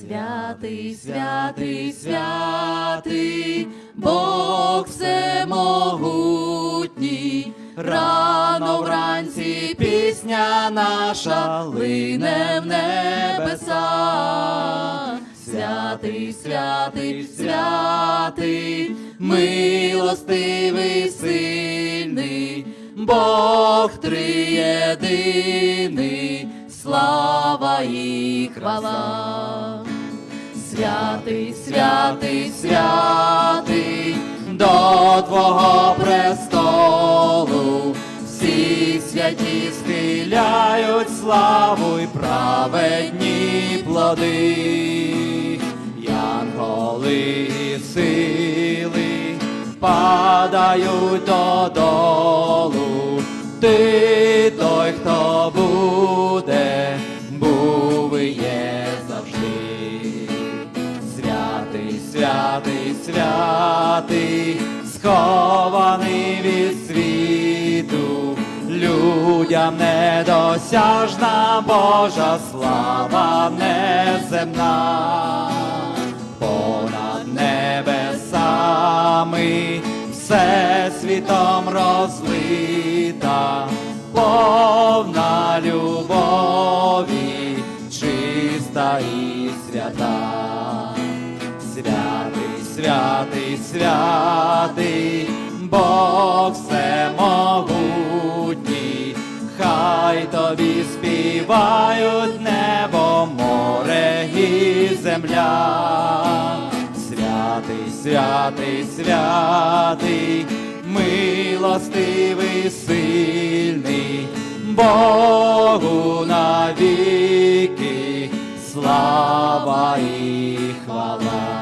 Святий, святий, святий, Бог всемогутній, рано вранці пісня наша лине в небеса. Святий, святий, святий, милостивий, сильний, Бог триєдиний, слава і хвала. Святий, святий, святий, до Твого престолу, всі святі схиляють славу й праведні плоди, янголи і сили падають додолу, ти той, хто буде, Святий, святий, святий, схований від світу, людям недосяжна Божа слава неземна, понад небесами, все світом розлита, повна любові, чиста і свята. Святий, святий, Бог всемогутній, хай тобі співають небо, море і земля. Святий, святий, святий, милостивий, сильний, Богу навіки, слава і хвала.